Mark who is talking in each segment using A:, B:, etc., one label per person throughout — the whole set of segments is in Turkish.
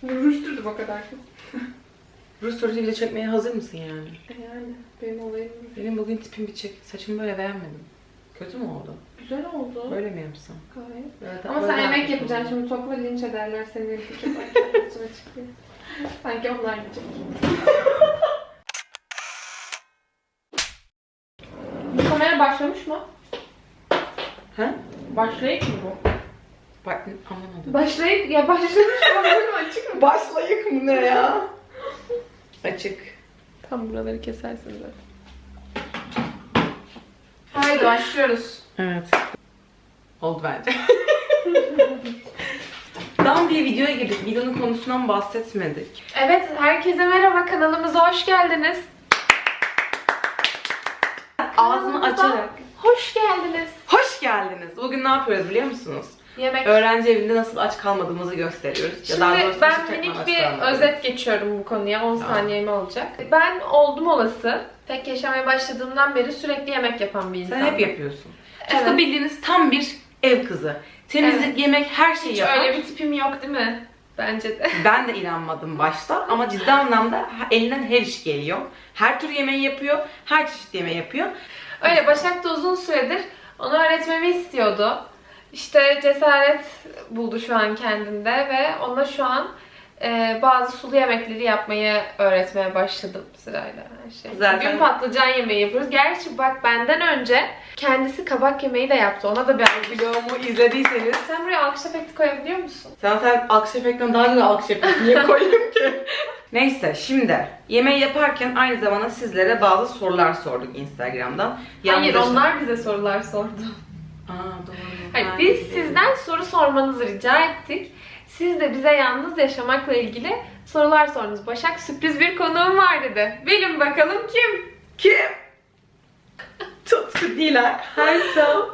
A: Sürdüm o kadar.
B: Rus sorucu video çekmeye hazır mısın yani?
A: E Yani benim olayım.
B: Benim bugün tipim bir çek. Saçımı böyle beğenmedim. Kötü mü oldu?
A: Güzel oldu.
B: Böyle mi yapsam?
A: Gayet.
B: Evet,
A: Ama sen yemek yapacaksın şimdi topla linç ederler seni yemek yaparken içine çıkıyor. Sanki onlar yiyecek. Bu kamera başlamış mı?
B: Ha?
A: Başlayık mı bu?
B: Bak anlamadım.
A: Başlayık ya başlamış mı? Böyle açık mı?
B: Başlayık mı ne ya? Açık.
A: Tam buraları kesersin zaten. Haydi başlıyoruz.
B: Evet. Oldu bence. Tam bir videoya girdik. Videonun konusundan bahsetmedik.
A: Evet, herkese merhaba. Kanalımıza hoş geldiniz.
B: Ağzını
A: Kanalımıza
B: açarak.
A: Hoş geldiniz.
B: Hoş geldiniz. Bugün ne yapıyoruz biliyor musunuz?
A: Yemek.
B: Öğrenci evinde nasıl aç kalmadığımızı gösteriyoruz.
A: Şimdi
B: daha doğrusu
A: ben minik bir özet geçiyorum bu konuya. 10
B: Tamam.
A: saniyemi alacak. Ben oldum olası. Tek yaşamaya başladığımdan beri sürekli yemek yapan bir insan.
B: Sen hep yapıyorsun.
A: Evet.
B: Aslında bildiğiniz tam bir ev kızı. Temizlik,
A: Evet.
B: yemek her şeyi
A: Hiç
B: yapar.
A: öyle bir tipim yok değil mi? Bence de.
B: Ben de inanmadım başta ama ciddi anlamda elinden her iş geliyor. Her tür yemeği yapıyor, her çeşit yemeği yapıyor.
A: Öyle Başak da uzun süredir onu öğretmemi istiyordu. İşte cesaret buldu şu an kendinde ve ona şu an e, bazı sulu yemekleri yapmayı öğretmeye başladım sırayla her şey.
B: Zaten-
A: Bugün patlıcan yemeği yapıyoruz. Gerçi bak benden önce kendisi kabak yemeği de yaptı. Ona da bir alkış.
B: Vlogumu izlediyseniz
A: Sen buraya alkış efekti koyabiliyor musun?
B: Sen sen alkış efektinden daha güzel alkış efekti niye koyayım ki? Neyse şimdi yemeği yaparken aynı zamanda sizlere bazı sorular sorduk Instagram'dan.
A: Hayır onlar bize sorular sordu.
B: Aa doğru.
A: Hayır,
B: Ben
A: biz
B: biliyorum.
A: sizden soru sormanızı rica ettik. Siz de bize yalnız yaşamakla ilgili sorular sordunuz. Başak sürpriz bir konuğum var dedi. Bilin bakalım kim?
B: Kim? Tutku Diler. Her.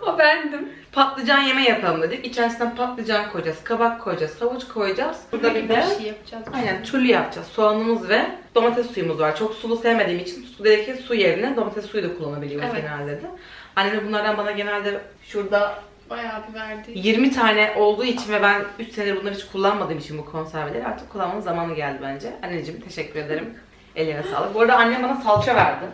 A: O bendim.
B: Patlıcan yemeği yapalım dedik. İçerisinden patlıcan koyacağız, kabak koyacağız, havuç koyacağız. Burada bir de
A: şey yapacağız.
B: aynen türlü yapacağız. Soğanımız ve domates suyumuz var. Çok sulu sevmediğim için tutku dedi ki su yerine domates suyu da kullanabiliyoruz
A: Evet.
B: genelde de. Annem de bunlardan bana genelde şurada
A: Bayağı bir verdi.
B: 20 tane olduğu için ve ben 3 senedir bunları hiç kullanmadığım için bu konserveleri artık kullanmanın zamanı geldi bence. Anneciğim teşekkür ederim. Eline sağlık. Bu arada annem bana salça verdi.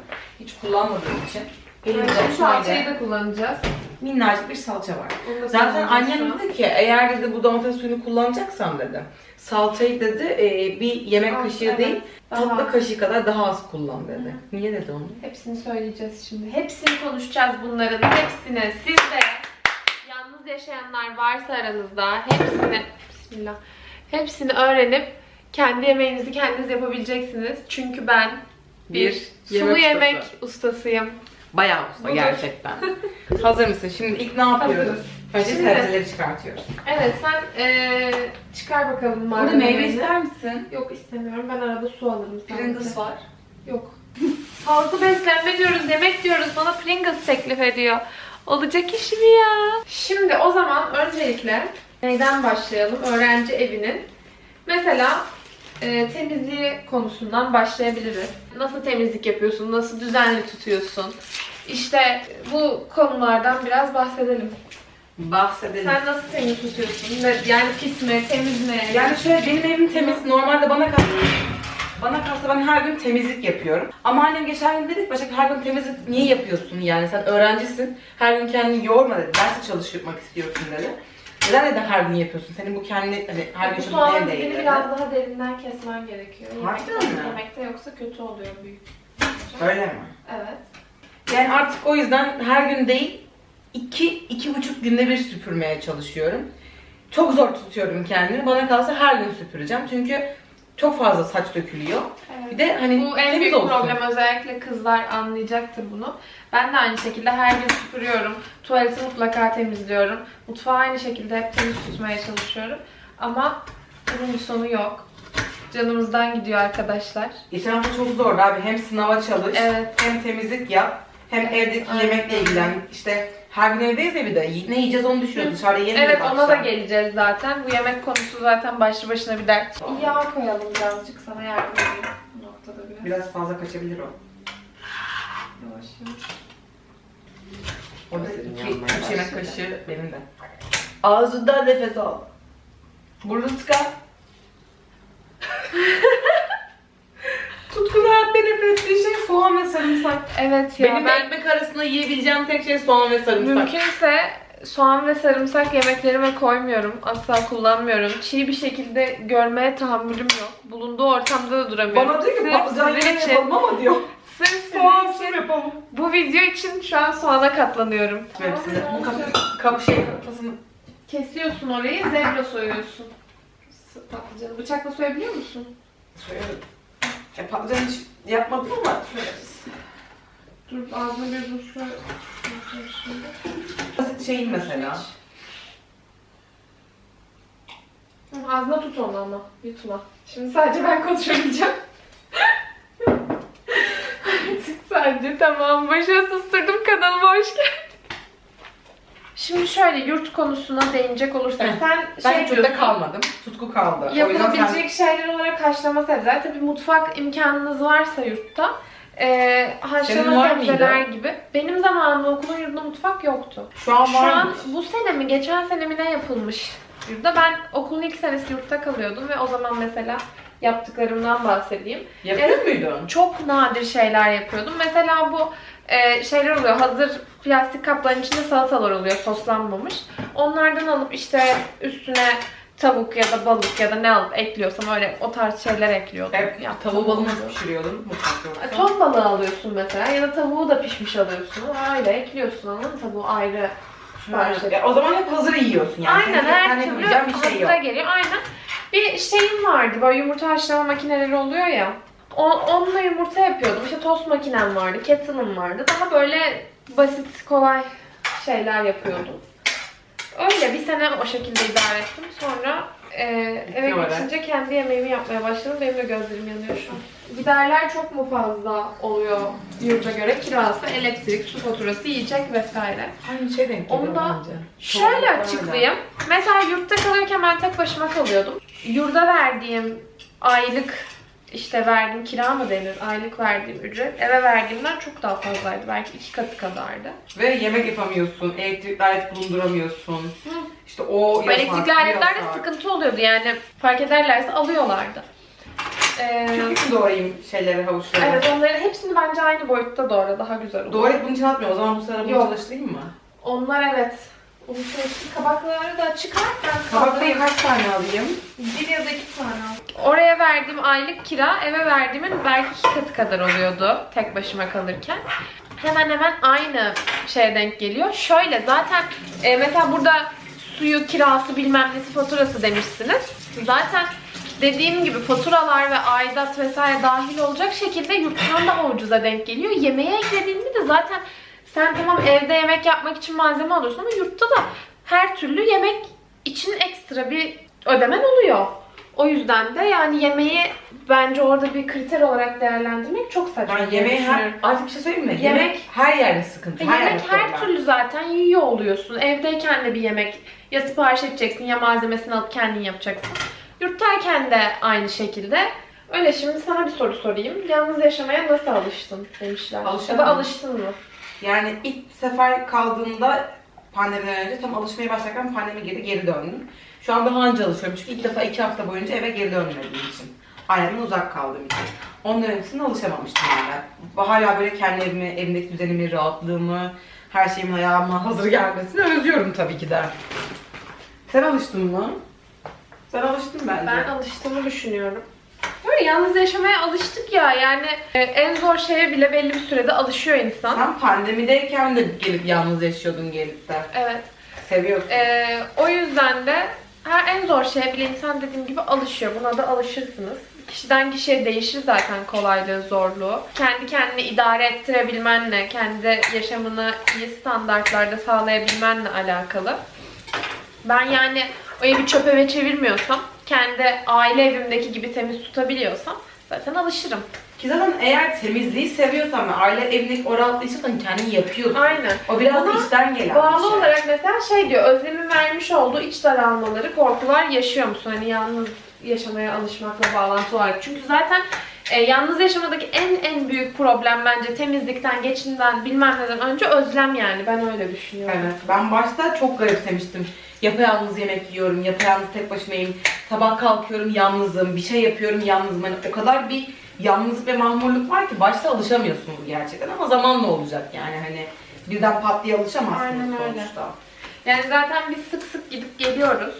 B: Hiç kullanmadığım için. Elimde
A: Şimdi salçayı da kullanacağız.
B: Minnacık bir salça var. Zaten annem dedi ki eğer dedi bu domates suyunu kullanacaksam dedi. Salçayı dedi e, bir yemek
A: Aa,
B: kaşığı
A: evet.
B: değil
A: Daha-
B: tatlı kaşığı kadar daha az kullan dedi. Niye dedi onu?
A: Hepsini söyleyeceğiz şimdi. Hepsini konuşacağız bunların hepsini. Siz de yalnız yaşayanlar varsa aranızda hepsini Bismillah. Hepsini öğrenip kendi yemeğinizi kendiniz yapabileceksiniz. Çünkü ben bir, sulu
B: yemek
A: yemek
B: ustası.
A: ustasıyım.
B: Bayağı usta gerçekten. Hazır mısın? Şimdi ilk ne yapıyoruz? Önce
A: Şimdi-
B: sebzeleri çıkartıyoruz.
A: Evet sen eee, çıkar bakalım
B: Burada
A: malzemelerini.
B: meyve ister misin?
A: Yok istemiyorum. Ben arada su alırım sadece.
B: Pringles var.
A: Yok. Sağlıklı beslenme diyoruz, yemek diyoruz. Bana Pringles teklif ediyor. Olacak iş mi ya? Şimdi o zaman öncelikle neyden başlayalım? Öğrenci evinin. Mesela e, temizliği konusundan başlayabiliriz. Nasıl temizlik yapıyorsun? Nasıl düzenli tutuyorsun? İşte bu konulardan biraz bahsedelim.
B: Bahsedelim.
A: Sen nasıl temiz tutuyorsun? Ne- Yani pis mi, temiz mi?
B: Yani şöyle benim evim temiz. Normalde bana kalsa bana kalsa ben her gün temizlik yapıyorum. Ama annem geçen gün dedi ki Başak her gün temizlik niye yapıyorsun yani sen öğrencisin. Her gün kendini yorma dedi. Derse çalışmak istiyorsun dedi. Neden dedi her gün yapıyorsun? Senin bu kendini hani her gün
A: Bu soğanın
B: değil
A: dibini biraz daha derinden kesmen gerekiyor.
B: Harbiden
A: Yemekte,
B: mi?
A: yemekte yoksa kötü oluyor büyük.
B: Öyle mi?
A: Evet.
B: Yani artık o yüzden her gün değil iki, iki buçuk günde bir süpürmeye çalışıyorum. Çok zor tutuyorum kendimi. Bana kalsa her gün süpüreceğim. Çünkü çok fazla saç dökülüyor.
A: evet.
B: Bir de hani
A: Bu en büyük
B: olsun.
A: problem özellikle kızlar anlayacaktır bunu. Ben de aynı şekilde her gün süpürüyorum. Tuvaleti mutlaka temizliyorum. Mutfağı aynı şekilde hep temiz tutmaya çalışıyorum. Ama bunun bir sonu yok. Canımızdan gidiyor arkadaşlar.
B: Geçen hafta çok zordu abi. Hem sınava çalış,
A: Evet.
B: hem temizlik yap, hem
A: Evet,
B: evdeki
A: aynen
B: yemekle ilgilen. İşte her gün evdeyiz ya bir de. Ne yiyeceğiz onu düşünüyoruz. Dışarıda yemiyoruz
A: Evet ona da geleceğiz zaten. Bu yemek konusu zaten başlı başına bir dert. Yağ koyalım birazcık sana yardım edeyim bu noktada biraz.
B: Biraz fazla kaçabilir o.
A: Yavaş yavaş.
B: Orada yemek kaşığı benim de. Ağzından nefes al. Burnunu çıkar. Tutkun hayatta nefret şey soğan sarımsak.
A: Evet ya
B: Benim
A: ben
B: ekmek arasında yiyebileceğim tek şey soğan ve sarımsak.
A: mümkünse soğan ve sarımsak yemeklerime koymuyorum. Asla kullanmıyorum. Çiğ bir şekilde görmeye tahammülüm yok. Bulunduğu ortamda da duramıyorum.
B: Bana diyor ki patlıcan yemeği yapalım ama diyor.
A: Sırf
B: Soğansız
A: için
B: yapalım.
A: bu video için şu an soğana katlanıyorum.
B: Bu kapı şey kafasını
A: Kesiyorsun orayı, zebra soyuyorsun. Patlıcanı bıçakla soyabiliyor musun?
B: soyarım. Ya patlıcan hiç yapmadım ama soyarız.
A: Dur ağzına bir buz koy. Şimdi.
B: Basit şeyin mesela.
A: Hı, Ağzına tut onu ama. Yutma. Şimdi sadece ben konuşabileceğim. Artık sadece tamam. Başa susturdum kanalıma hoş geldin. Şimdi şöyle yurt konusuna değinecek olursak
B: Evet.
A: sen
B: Ben
A: şey
B: hiç yurtta
A: diyorsun,
B: kalmadım. Tutku kaldı. O yüzden
A: Yapılabilecek şeyler olarak haşlama sebzeler. Tabii mutfak imkanınız varsa yurtta e, haşlama sebzeler gibi. Benim zamanımda okulun yurdunda mutfak yoktu.
B: şu an
A: Şu
B: var
A: an
B: mı?
A: bu sene mi geçen sene mi ne yapılmış yurtta. Ben okulun ilk senesi yurtta kalıyordum ve o zaman mesela yaptıklarımdan bahsedeyim.
B: Yapıyor muydun?
A: Çok nadir şeyler yapıyordum. Mesela bu e, şeyler oluyor. Hazır plastik kapların içinde salatalar oluyor soslanmamış. Onlardan alıp işte üstüne tavuk ya da balık ya da ne alıp ekliyorsam öyle o tarz şeyler ekliyordum.
B: Hep
A: Yaptığım
B: tavuğu balı
A: oluyor.
B: nasıl pişiriyordun mutfakta?
A: E, Ton balığı alıyorsun mesela ya da tavuğu da pişmiş alıyorsun. Öyle ekliyorsun mı? Tavuğu ayrı sipariş
B: Ya, o zaman hep hazır yiyorsun yani.
A: Aynen
B: Senin
A: her türlü
B: bir şey yok.
A: hazıra geliyor. Aynen. Bir şeyim vardı böyle yumurta haşlama makineleri oluyor ya. O, onunla yumurta yapıyordum. İşte tost makinem vardı, kettle'ım vardı. Daha böyle basit, kolay şeyler yapıyordum. Öyle bir sene o şekilde idare ettim. Sonra e, eve geçince kendi yemeğimi yapmaya başladım. Benim de gözlerim yanıyor şu an. Giderler çok mu fazla oluyor yurda göre? Kirası, elektrik, su faturası, yiyecek vesaire.
B: Aynı şey denk geliyor
A: Onu da
B: bence.
A: Şöyle açıklayayım. Mesela yurtta kalırken ben tek başıma kalıyordum. Yurda verdiğim aylık işte verdiğim kira mı denir? Aylık verdiğim ücret eve verdiğimden çok daha fazlaydı. Belki iki katı kadardı.
B: Ve yemek yapamıyorsun, elektrikli alet bulunduramıyorsun.
A: Hı.
B: İşte o yasak,
A: elektrikli aletlerde
B: yasak.
A: sıkıntı oluyordu yani. Fark ederlerse alıyorlardı. Ee,
B: Çünkü doğrayayım şeyleri, havuçları.
A: evet onların hepsini bence aynı boyutta doğra. Daha güzel olur.
B: Doğrayıp bunu çalışmıyor. O zaman bu sıra bunu
A: Yok.
B: çalıştırayım mı?
A: Onlar evet. Kabakları da çıkart. Ben
B: Kabaklayı kaç tane alayım?
A: Bir ya da iki tane al. Oraya verdiğim aylık kira eve verdiğimin belki iki katı kadar oluyordu tek başıma kalırken. Hemen hemen aynı şeye denk geliyor. Şöyle zaten e, mesela burada suyu, kirası bilmem nesi faturası demişsiniz. Zaten dediğim gibi faturalar ve aidat vesaire dahil olacak şekilde yurttan daha ucuza denk geliyor. Yemeğe eklediğinde de zaten sen tamam evde yemek yapmak için malzeme alıyorsun ama yurtta da her türlü yemek için ekstra bir ödemen oluyor. O yüzden de yani yemeği bence orada bir kriter olarak değerlendirmek çok saçma.
B: Ben
A: diye
B: yemeği her...
A: düşünüyorum.
B: Artık bir şey söyleyeyim mi?
A: Yemek-
B: Yemek her yerde sıkıntı. Her
A: yemek her
B: problem.
A: türlü zaten yiyor oluyorsun. Evdeyken de bir yemek ya sipariş edeceksin ya malzemesini alıp kendin yapacaksın. Yurttayken de aynı şekilde. Öyle şimdi sana bir soru sorayım. Yalnız yaşamaya nasıl alıştın demişler. Ya da alıştın mı?
B: Yani ilk sefer kaldığımda pandemiden önce tam alışmaya başlarken pandemi geri geri döndüm. Şu an daha önce alışıyorum çünkü ilk defa iki hafta boyunca eve geri dönmediğim için. Ailemden uzak kaldığım için. Ondan öncesinde alışamamıştım yani. Hala böyle kendi evimi, evimdeki düzenimi, rahatlığımı, her şeyimin ayağıma hazır gelmesini özlüyorum tabii ki de. Sen alıştın mı? Sen alıştın bence.
A: Ben alıştığımı düşünüyorum. Böyle yalnız yaşamaya alıştık ya yani e, en zor şeye bile belli bir sürede alışıyor insan.
B: Sen pandemideyken de gelip yalnız yaşıyordun gelip de.
A: Evet.
B: Seviyorsun.
A: Ee, o yüzden de her en zor şeye bile insan dediğim gibi alışıyor. Buna da alışırsınız. Kişiden kişiye değişir zaten kolaylığı, zorluğu. Kendi kendini idare ettirebilmenle, kendi yaşamını iyi standartlarda sağlayabilmenle alakalı. Ben yani o evi çöp eve çevirmiyorsam, kendi aile evimdeki gibi temiz tutabiliyorsam zaten alışırım.
B: Ki zaten eğer temizliği seviyorsan ve aile evindeki o rahatlığı istiyorsan kendin yapıyorsun.
A: Aynen.
B: O biraz da
A: Ama
B: içten gelen
A: Bağlı
B: bir şey.
A: olarak mesela şey diyor, Özlem'in vermiş olduğu iç daralmaları, korkular yaşıyor musun? Hani yalnız yaşamaya alışmakla bağlantı olarak. Çünkü zaten e, yalnız yaşamadaki en en büyük problem bence temizlikten, geçimden, bilmem neden önce özlem yani. Ben öyle düşünüyorum.
B: Evet. Ben başta çok garipsemiştim. Yapayalnız yemek yiyorum, yapayalnız tek başımayım. Sabah kalkıyorum yalnızım, bir şey yapıyorum yalnızım. Hani o kadar bir yalnızlık ve mahmurluk var ki başta alışamıyorsunuz gerçekten ama zamanla olacak yani hani birden pat diye alışamazsınız
A: Aynen öyle.
B: sonuçta.
A: Yani zaten biz sık sık gidip geliyoruz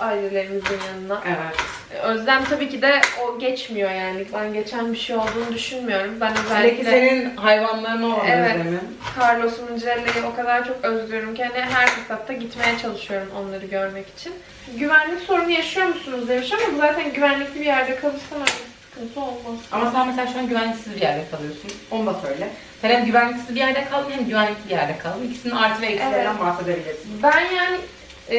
A: ailelerimizin yanına.
B: Evet.
A: Özlem tabii ki de o geçmiyor yani. Ben geçen bir şey olduğunu düşünmüyorum. Ben özellikle
B: senin hayvanlarına olan
A: Evet.
B: özlemin.
A: Carlos'un Cella'yı o kadar çok özlüyorum ki hani her fırsatta gitmeye çalışıyorum onları görmek için. Güvenlik sorunu yaşıyor musunuz demiş ama bu zaten güvenlikli bir yerde kalırsan öyle bir sıkıntı olmaz.
B: Ama sen mesela şu an güvenliksiz bir yerde kalıyorsun. Onu da söyle. Sen hem güvenliksiz bir yerde kaldın hem güvenlikli bir yerde kaldın. İkisinin artı ve eksilerinden
A: Evet.
B: bahsedebilirsin.
A: Ben yani e,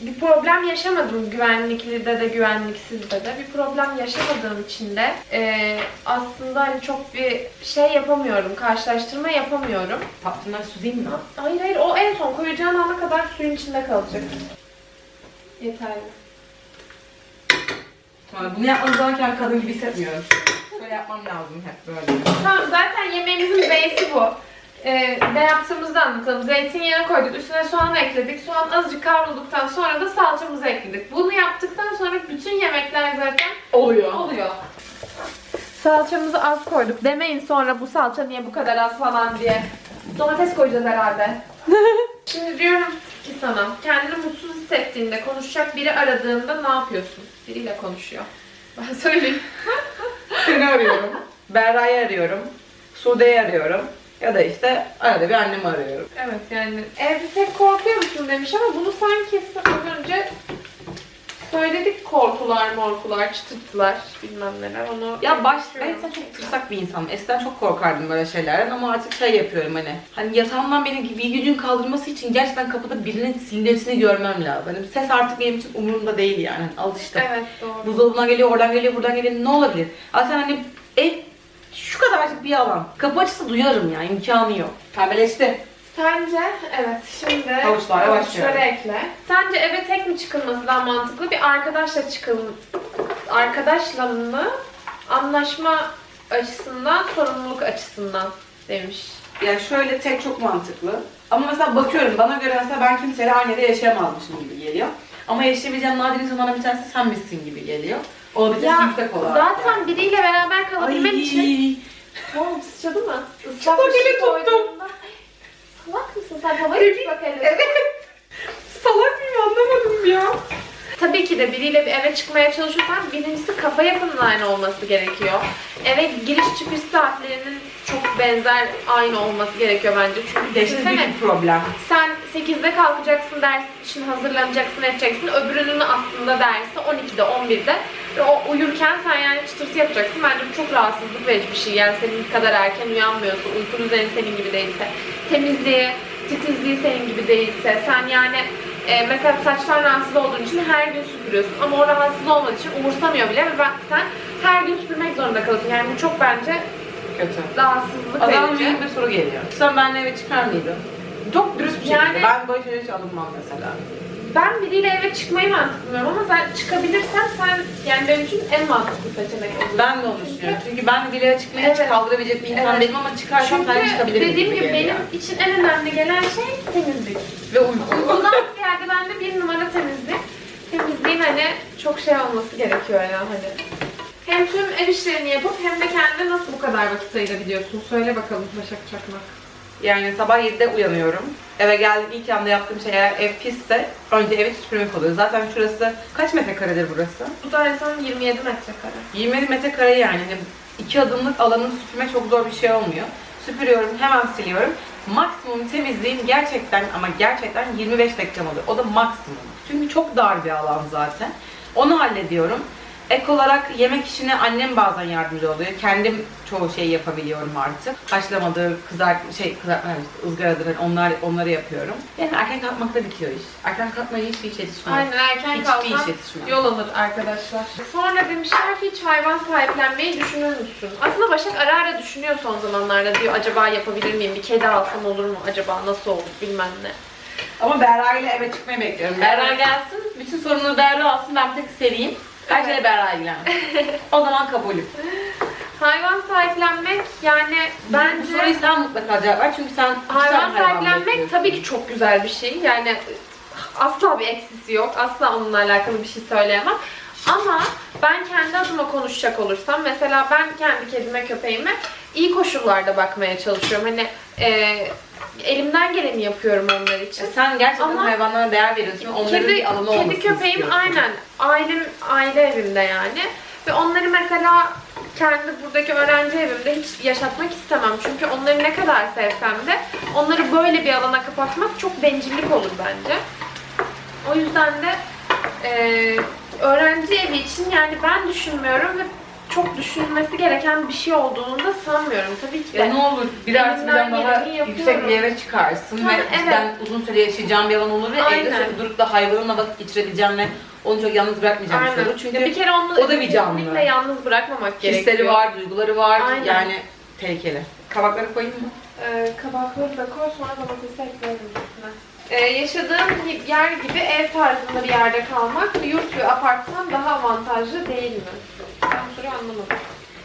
A: bir problem yaşamadım güvenlikli de güvenliksizde de. Bir problem yaşamadığım için de e, aslında hani çok bir şey yapamıyorum, karşılaştırma yapamıyorum.
B: Tatlılar süzeyim mi?
A: Hayır hayır o en son koyacağın ana kadar suyun içinde kalacak. Yeterli.
B: Sonra bunu yapmanız zaman kadın gibi hissetmiyorum. Böyle yapmam lazım hep böyle.
A: Tamam zaten yemeğimizin beysi bu. Ee, ne yaptığımızı anlatalım. Zeytinyağı koyduk, üstüne soğan ekledik. Soğan azıcık kavrulduktan sonra da salçamızı ekledik. Bunu yaptıktan sonra bütün yemekler zaten
B: Oluyor.
A: oluyor. Salçamızı az koyduk. Demeyin sonra bu salça niye bu kadar az falan diye. Domates koyacağız herhalde. Şimdi diyorum ki sana, kendini mutsuz hissettiğinde, konuşacak biri aradığında ne yapıyorsun? Biriyle konuşuyor. Ben söyleyeyim.
B: Seni arıyorum. Berra'yı arıyorum. Sude'yi arıyorum. Ya da işte arada bir annemi arıyorum.
A: Evet yani evde tek korkuyor musun demiş ama bunu sanki az önce söyledik korkular morkular çıtırtılar bilmem neler onu
B: Ya baş, ben eskiden çok tırsak bir insanım. Eskiden çok korkardım böyle şeylerden ama artık şey yapıyorum hani. Hani yatağımdan beni bir gücün kaldırması için gerçekten kapıda birinin sinirlisini görmem lazım. Hani ses artık benim için umurumda değil yani. Hani alıştım.
A: Evet doğru.
B: Buzdolabından geliyor, oradan geliyor, buradan geliyor. Ne olabilir? Aslında hani ev kadarcık bir alan. Kapı açısı duyarım ya, imkanı yok. Pembeleşti.
A: Sence evet şimdi
B: Havuçlarla başlıyorum.
A: şöyle ekle. Sence eve tek mi çıkılması daha mantıklı bir arkadaşla çıkıl arkadaşla mı anlaşma açısından sorumluluk açısından demiş.
B: Yani şöyle tek çok mantıklı. Ama mesela bakıyorum bana göre mesela ben kimseyle aynı yerde yaşayamazmışım gibi geliyor. Ama yaşayabileceğim nadir insanlardan bir tanesi sen misin gibi geliyor. Olabileceği
A: Ya
B: yüksek olarak.
A: zaten
B: yani.
A: biriyle beraber kalabilmen için
B: Ay.
A: Oğlum sıçradı mı?
B: Çok
A: bir şey
B: tuttum.
A: koyduğunda- Salak mısın sen? Havayı tut.
B: Evet. Salak mıyım anlamadım ya.
A: Tabii ki de biriyle bir eve çıkmaya çalışırsan birincisi kafa yapının aynı olması gerekiyor. Eve giriş çıkış saatlerinin çok benzer aynı olması gerekiyor bence. Çünkü düşünsene
B: büyük bir problem.
A: sen 8'de kalkacaksın ders için hazırlanacaksın edeceksin. Öbürünün aslında dersi 12'de 11'de. Ve o uyurken sen yani çıtırtı yapacaksın. Bence bu çok rahatsızlık verici bir şey. Yani senin kadar erken uyanmıyorsun. Uykun düzeni senin gibi değilse. Temizliği, titizliği senin gibi değilse. Sen yani e, mesela saçlar rahatsız olduğun için her gün süpürüyorsun. Ama o rahatsız olmadığı için umursamıyor bile. Ve ben, sen her gün süpürmek zorunda kalıyorsun. Yani bu çok bence
B: Kötü.
A: rahatsızlık
B: zaman
A: verici.
B: büyük bir soru geliyor. Sen benimle eve çıkar mıydın? Çok dürüst bir şekilde.
A: Yani-
B: Ben böyle şeylere hiç alınmam mesela.
A: Ben biriyle eve çıkmayı mantıklı buluyorum ama sen çıkabilirsen sen yani benim için en mantıklı seçenek olur.
B: Ben de onu düşünüyorum. Çünkü ben bir yere çıkmayı hiç
A: Evet.
B: kaldırabilecek bir insan
A: Evet.
B: değilim ama çıkarsam sen
A: Çünkü
B: çıkabilirim
A: dediğim gibi
B: geliyor.
A: benim için en önemli gelen şey temizlik.
B: Ve uyku.
A: Bundan ziyade bende bir numara temizlik. Temizliğin hani çok şey olması gerekiyor ya hani. Hem tüm ev işlerini yapıp hem de kendine nasıl bu kadar vakit ayırabiliyorsun? Söyle bakalım Başak Çakmak.
B: Yani sabah 7'de uyanıyorum. Eve geldim ilk anda yaptığım şey eğer ev pisse önce evi süpürmek oluyor. Zaten şurası kaç metrekaredir burası?
A: Bu da en son 27 metrekare.
B: 20 metrekare yani. Hani iki adımlık alanı süpürmek çok zor bir şey olmuyor. Süpürüyorum, hemen siliyorum. Maksimum temizliğim gerçekten ama gerçekten 25 dakikam oluyor. O da maksimum. Çünkü çok dar bir alan zaten. Onu hallediyorum. Ek olarak yemek işine annem bazen yardımcı oluyor. Kendim çoğu şeyi yapabiliyorum artık. Haşlamadır, kızart şey kızartma işte, ızgaradır hani onlar onları yapıyorum. Yani erken kalkmakta bitiyor iş. Erken kalkmaya hiçbir iş yetişmiyor.
A: Aynen erken
B: Hiçbir
A: kalkan
B: iş yetişmiyor.
A: yol alır arkadaşlar. Sonra demişler ki hiç hayvan sahiplenmeyi düşünür müsün? Aslında Başak ara ara düşünüyor son zamanlarda diyor acaba yapabilir miyim? Bir kedi alsam olur mu? Acaba nasıl olur? Bilmem ne.
B: Ama Berra ile eve çıkmayı bekliyorum. Berra gelsin, bütün sorunları Berra alsın, ben bir tek seveyim. Her şeyle Berra ilgilensin. o zaman kabulüm.
A: Hayvan sahiplenmek yani
B: Bu soruyu
A: bence
B: sen mutlaka cevap ver çünkü sen
A: hayvan sahiplenmek tabii ki çok güzel bir şey. Yani asla bir eksisi yok. Asla onunla alakalı bir şey söyleyemem. Ama ben kendi adıma konuşacak olursam mesela ben kendi kedime köpeğime iyi koşullarda bakmaya çalışıyorum. Hani e, elimden geleni yapıyorum onlar için.
B: E sen gerçekten
A: Ama-
B: hayvanlara değer veriyorsun ve onların
A: Kedi,
B: bir alanı olmasını
A: kedi köpeğim
B: istiyorsun.
A: aynen ailem aile evimde yani. Ve onları mesela kendi buradaki öğrenci evimde hiç yaşatmak istemem. Çünkü onları ne kadar sevsem de onları böyle bir alana kapatmak çok bencillik olur bence. O yüzden de e, öğrenci evi için yani ben düşünmüyorum ve çok düşünülmesi gereken bir şey olduğunu da sanmıyorum. Tabii ki de.
B: Ya ne olur bir artı
A: Elimden yapıyorum.
B: yüksek bir eve çıkarsın
A: Tabii,
B: ve cidden uzun süre yaşayacağın bir alan olur ve evde
A: Aynen.
B: seni durup da hayvanınla vakit geçirebileceğin ve onu çok yalnız bırakmayacağın bir şey
A: Aynen.
B: olur. Çünkü
A: Ya bir kere onu
B: o da bir canlı.
A: kesinlikle yalnız bırakmamak gerekiyor.
B: hisleri var, duyguları var
A: Aynen.
B: yani tehlikeli. Kabakları koyayım mı?
A: Ee, kabakları da koy sonra domatesi eklerim üstüne. Ee, yaşadığım yer gibi ev tarzında bir yerde kalmak yurt ve apartman daha avantajlı değil mi? Ben soruyu anlamadım.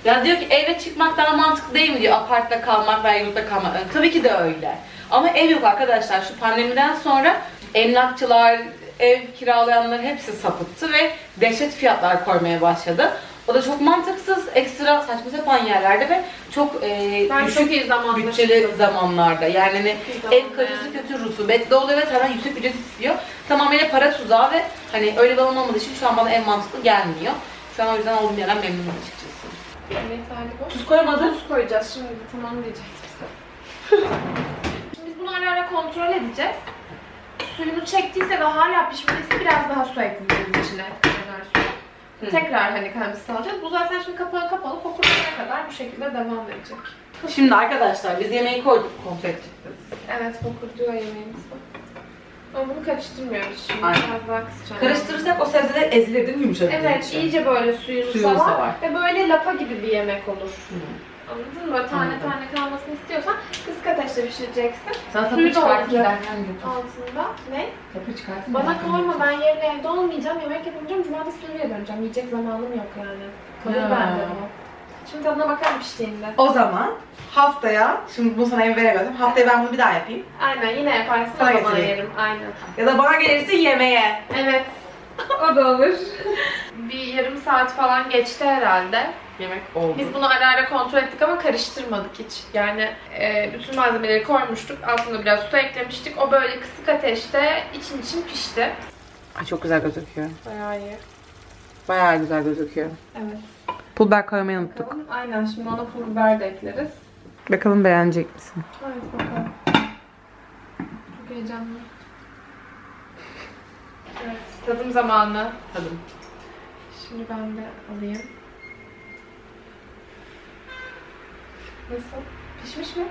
B: Ya diyor ki eve çıkmak daha mantıklı değil mi diyor apartta kalmak veya yurtta kalmak. Yani tabii ki de öyle. Ama ev yok arkadaşlar. Şu pandemiden sonra emlakçılar, ev kiralayanlar hepsi sapıttı ve dehşet fiyatlar koymaya başladı. O da çok mantıksız, ekstra saçma sapan yerlerde ve çok e,
A: Ben
B: düşük
A: çok iyi zamanla
B: bütçeli zamanlarda. Yani hani ev kalitesi kötü, rutubetli oluyor ve senden yüksek ücret istiyor. Tamamıyla para tuzağı ve hani öyle bir alan olmadığı için şu an bana en mantıklı gelmiyor. Şu an o yüzden olduğum yerden memnunum açıkçası.
A: Evet, galiba.
B: Tuz koymadın.
A: Tuz koyacağız şimdi tamam diyecektim. Şimdi biz bunu ara ara kontrol edeceğiz. Suyunu çektiyse ve hala pişmediyse biraz daha su ekleyeceğiz içine.
B: Hı.
A: Tekrar hani kendisi alacağız. Bu zaten şimdi kapağı kapalı fokurlayana kadar bu şekilde devam edecek.
B: Şimdi arkadaşlar biz yemeği koyduk kontrol edeceğiz.
A: Evet fokur diyor yemeğimiz. Ama bunu karıştırmıyoruz şimdi.
B: Aynen.
A: Biraz daha kısacağım.
B: Karıştırırsak o sebzeler ezilir değil mi yumuşadığı
A: Evet, iyice böyle suyunu,
B: Suyunu
A: salar ve böyle lapa gibi bir yemek olur.
B: Hı.
A: Anladın mı? Böyle tane
B: Anladım.
A: tane kalmasını istiyorsan kısık ateşte pişireceksin.
B: Sen
A: Suyu
B: sapı çıkartın
A: dolduracak.
B: derken götür.
A: Altında ne?
B: Sapı çıkartın
A: Bana
B: derken
A: koyma
B: götür.
A: ben yarın evde olmayacağım. Yemek yapamayacağım. Cumartesi günü döneceğim. Yiyecek zamanım yok yani. Kalır
B: Ya.
A: bende bu. Şimdi tadına bakalım piştiğinde.
B: O zaman haftaya, şimdi bunu sana ev veremedim. Haftaya ben bunu bir daha yapayım.
A: Aynen yine yaparsın
B: Sana
A: o zaman
B: getireyim.
A: yerim. Aynen.
B: Ya da bana gelirse yemeğe.
A: Evet. o da olur. bir yarım saat falan geçti herhalde.
B: Yemek oldu.
A: Biz bunu ara ara kontrol ettik ama karıştırmadık hiç. Yani e, bütün malzemeleri koymuştuk. Altına biraz su eklemiştik. O böyle kısık ateşte için için pişti.
B: Ay çok güzel gözüküyor.
A: Bayağı iyi.
B: Bayağı güzel gözüküyor.
A: Evet.
B: Pul biber koymayı unuttuk.
A: Bakalım. Aynen şimdi ona pul biber de ekleriz.
B: Bakalım beğenecek misin?
A: Evet bakalım. Çok heyecanlı. Evet, tadım zamanı.
B: Tadım.
A: Şimdi ben de alayım. Nasıl? Pişmiş mi?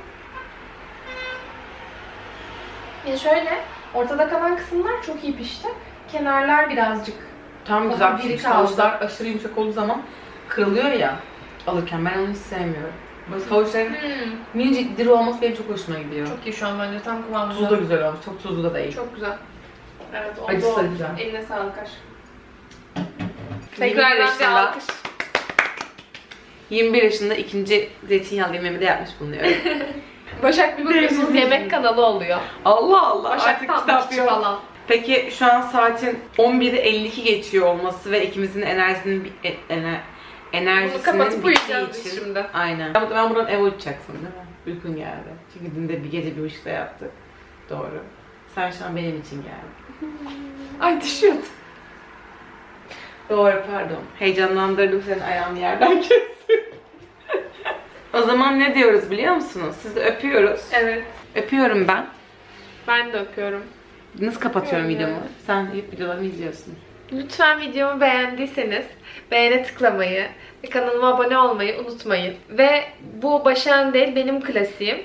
A: Ya şöyle, ortada kalan kısımlar çok iyi pişti. Kenarlar birazcık.
B: Tam güzel
A: diri
B: pişmiş.
A: kaldı.
B: Havuçlar aşırı yumuşak olduğu zaman kırılıyor ya alırken. Ben onu hiç sevmiyorum. Böyle havuçların
A: Hmm,
B: minicik diri olması benim çok hoşuma gidiyor.
A: çok iyi şu an bence tam kıvamında.
B: Tuzu da güzel olmuş. Çok tuzlu da değil.
A: Çok güzel. Evet, oldu.
B: Acısı da güzel.
A: Eline sağlık aşkım.
B: 21
A: Tekrardan bir alkış.
B: 21 yaşında ikinci zeytinyağlı yemeğimi de yapmış bulunuyorum.
A: Başak bir bakıyorsunuz yemek kanalı oluyor.
B: Allah Allah
A: Başak
B: artık kitap yok.
A: falan.
B: Peki şu an saatin 11'i 52 geçiyor olması ve ikimizin enerjisinin e- ener,
A: Bunu
B: enerjisinin
A: kapatıp
B: bittiği için.
A: şimdi.
B: Aynen. Ben, ben buradan eve uçacaksın değil mi? Uykun geldi. Çünkü dün de bir gece bir uyuşta yattık. Doğru. Sen şu an benim için geldin.
A: Ay düşüyordu.
B: Doğru pardon. Heyecanlandırdım senin ayağını yerden kestim. O zaman ne diyoruz biliyor musunuz? Sizi öpüyoruz.
A: Evet.
B: Öpüyorum ben.
A: Ben de öpüyorum.
B: Nasıl kapatıyorum
A: Öpüyorum
B: videomu? Sen hep videolarımı izliyorsun.
A: Lütfen videomu beğendiyseniz beğene tıklamayı ve kanalıma abone olmayı unutmayın. Ve bu Başak'ın değil benim klasiğim.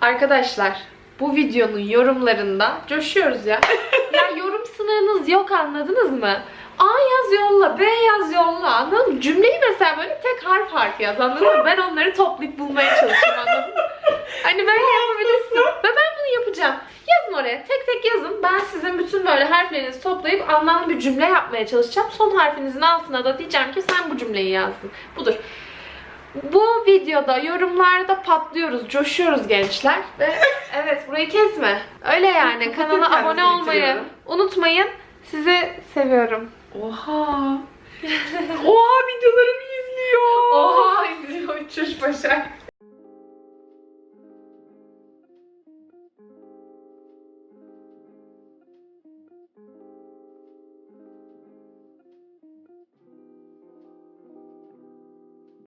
A: Arkadaşlar bu videonun yorumlarında coşuyoruz ya. ya yorum sınırınız yok anladınız mı? A yaz yolla, B yaz yolla anladın mı? Cümleyi mesela böyle tek harf harf yaz anladın mı? Ben onları toplayıp bulmaya çalışıyorum anladın mı? Hani böyle yapabilirsin ve ben bunu yapacağım. Yazın oraya tek tek yazın. Ben sizin bütün böyle harflerinizi toplayıp anlamlı bir cümle yapmaya çalışacağım. Son harfinizin altına da diyeceğim ki sen bu cümleyi yazdın. Budur. Bu videoda yorumlarda patlıyoruz, coşuyoruz gençler. Ve evet burayı kesme. Öyle yani kanala abone olmayı. Unutmayın. Sizi seviyorum.
B: Oha. Oha videolarımı izliyor.
A: Oha izliyor uçuş başak.